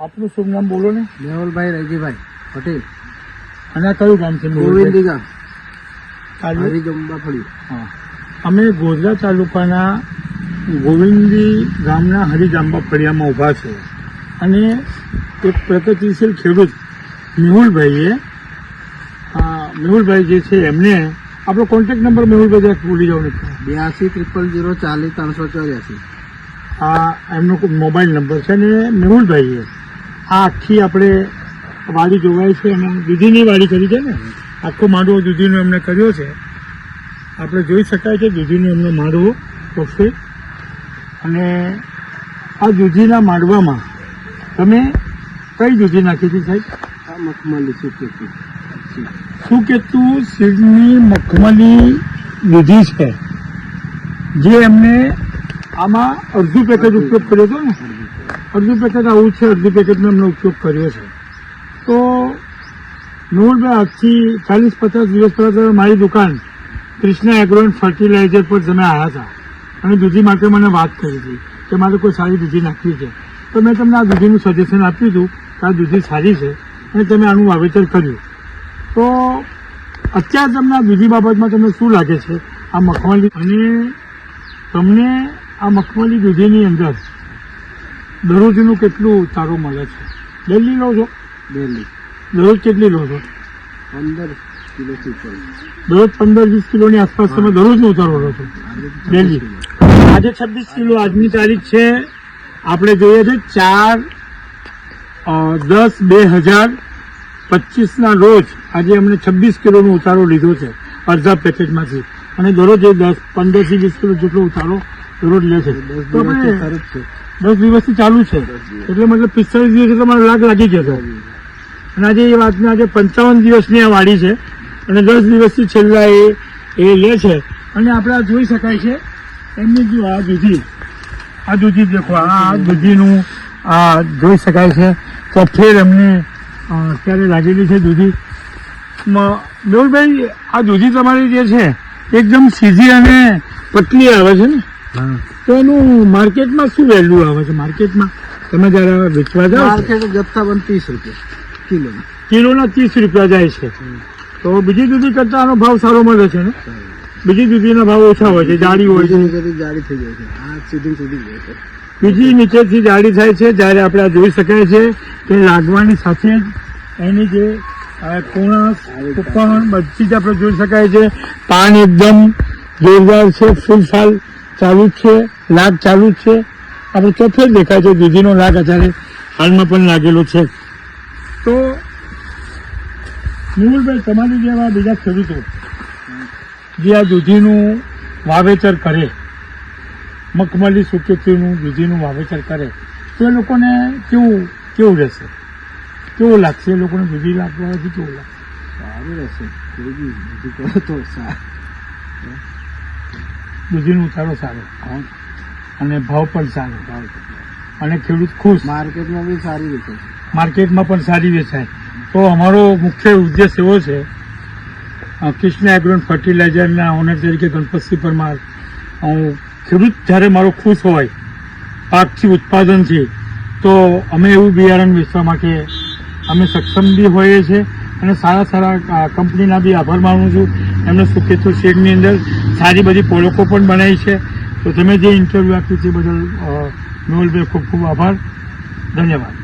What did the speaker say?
આપનું શુભ નામ બોલો ને. મેહુલભાઈ રજીભાઈ પટેલ. અને આ કયું ગામ છે ગોવિંદી ગામ. હા. અમે ગોધરા તાલુકાના ગોવિંદી ગામના હરિજાંબા ફળિયામાં ઊભા છે. અને એક પ્રગતિશીલ ખેડૂત મેહુલભાઈએ મેહુલભાઈ જે છે એમને આપણો કોન્ટેક નંબર મેહુલભાઈ ભૂલી જાવ નથી બ્યાસી ત્રિપલ જીરો ચાલીસ ત્રણસો ચોર્યાસી. આ એમનો મોબાઈલ નંબર છે અને મેહુલભાઈએ? આ આખી આપણે વાડી જોવાય છે અને દૂધીની વાડી કરી છે ને? આખો માંડવો દૂધીનો એમને કર્યો છે. આપણે જોઈ શકાય છે દૂધીનો એમનો માંડવો ચોખ્ખી. અને આ દૂધીના માંડવામાં તમે કઈ દૂધી નાખી હતી સાહેબ? આ મખમલી સુકેતી સુકેતુ સીડની મખમલી દૂધી છે. જે એમને આમાં અડધું પેકેજ ઉપયોગ કર્યો હતો ને? અડધું પેકેટ આવું છે અડધી પેકેટનો એમનો ઉપયોગ કર્યો છે. તો મેહુલભાઈ આજથી ચાલીસ પચાસ દિવસ પહેલાં તમે મારી દુકાન કૃષ્ણા એગ્રો એન્ડ ફર્ટિલાઇઝર પર તમે આવ્યા હતા. અને દૂધી માટે મને વાત કરી હતી કે મારે કોઈ સારી દૂધી નાખવી છે. તો મેં તમને આ દૂધીનું સજેશન આપ્યું હતું કે આ દૂધી સારી છે અને તમે આનું વાવેતર કર્યું. તો અત્યારે તમને આ દૂધી બાબતમાં તમને શું લાગે છે? આ મખમલી અને તમને આ મખમલી દૂધીની અંદર દરરોજનું કેટલું સારું મળે છે? ડેલી લો છો? ડેલી. દરરોજ કેટલી લો છો? પંદર કિલો દરરોજ પંદર વીસ કિલોની આસપાસ તમે દરરોજનો ઉતારો લો છો? ડેલી. આજે છવ્વીસ કિલો આજની તારીખ છે. આપણે જોઈએ છે ચાર દસ બે હજાર પચીસના રોજ આજે અમને છવ્વીસ કિલોનો ઉતારો લીધો છે અડધા પેકેટમાંથી અને દરરોજ એ દસ પંદરથી વીસ કિલો જેટલો ઉતારો દરરોજ લે છે. તો આપણે છે. દસ દિવસથી ચાલુ છે. એટલે મતલબ પિસ્તાલીસ દિવસ એટલે મારો લાગ લાગી ગયો હતો. અને આજે એ વાતને આજે પંચાવન દિવસની આ વાડી છે. અને દસ દિવસથી છેલ્લા એ એ લે છે. અને આપણે આ જોઈ શકાય છે, એમની જો આ દૂધી આ દૂધી દેખો, આ દૂધીનું આ જોઈ શકાય છે ચોફેર એમને અત્યારે લાગેલી છે દૂધી. મેહુલભાઈ, આ દૂધી તમારી જે છે, એકદમ સીધી અને પતલી આવે છે ને? તો એનું માર્કેટમાં શું વેલ્યુ આવે છે? માર્કેટમાં તમે જયારે વેચવા જાઓ માર્કેટ જથ્થાબંધ ત્રીસ રૂપિયા કિલો કિલોના ત્રીસ રૂપિયા જાય છે. તો બીજી દૂધી કરતા આનો ભાવ સારો મળે છે ને? બીજી દૂધીના ભાવ ઓછા હોય છે જાડી હોય છે. જાડી થઈ જાય છે. આ સીધી સુધી જાય છે. બીજી નીચેથી જાડી થાય છે જ્યારે આપણે જોઈ શકાય છે કે લાગવાની સાથે જ એની જે કુણસ કોણસ પણ બધી જ આપણે જોઈ શકાય છે. પાન એકદમ જોરદાર છે ફૂલ ફાલ ચાલુ જ છે લાગ ચાલુ જ છે. આપણે ચોથે જ દેખાય છે, દૂધીનો લાગ અત્યારે હાલમાં પણ લાગેલો છે. તો નિમુલભાઈ તમારી જેવા બીજા ખેડૂતો જે આ દૂધીનું વાવેતર કરે મખમલી સુકેતીનું દૂધીનું વાવેતર કરે, તો એ લોકોને કેવું કેવું રહેશે? કેવું લાગશે એ લોકોને દૂધી લાગવાથી કેવું લાગશે? સારું રહેશે તો સારું દૂધીનો ઉતારો સારો. અને ભાવ પણ સારો. ભાવ અને ખેડૂત ખુશ. માર્કેટમાં બી સારી વેચાય માર્કેટમાં પણ સારી વેચાય. તો અમારો મુખ્ય ઉદ્દેશ એવો છે કૃષ્ણ એગ્રોન ફર્ટિલાઇઝરના ઓનર તરીકે ગણપતસિંહ પરમાર હું ખેડૂત જ્યારે મારો ખુશ હોય પાકથી ઉત્પાદનથી તો અમે એવું બિયારણ વેચવા માટે અમે સક્ષમ બી હોઈએ છીએ અને સારા સારા કંપનીના બી આભાર માનું છું. એમને સુકેતુ શેડની અંદર સારી બધી પોળકો પણ બનાવી છે. તો તમે જે ઇન્ટરવ્યૂ આપ્યું તે બદલ મેહુલભાઈ ખૂબ ખૂબ આભાર. ધન્યવાદ.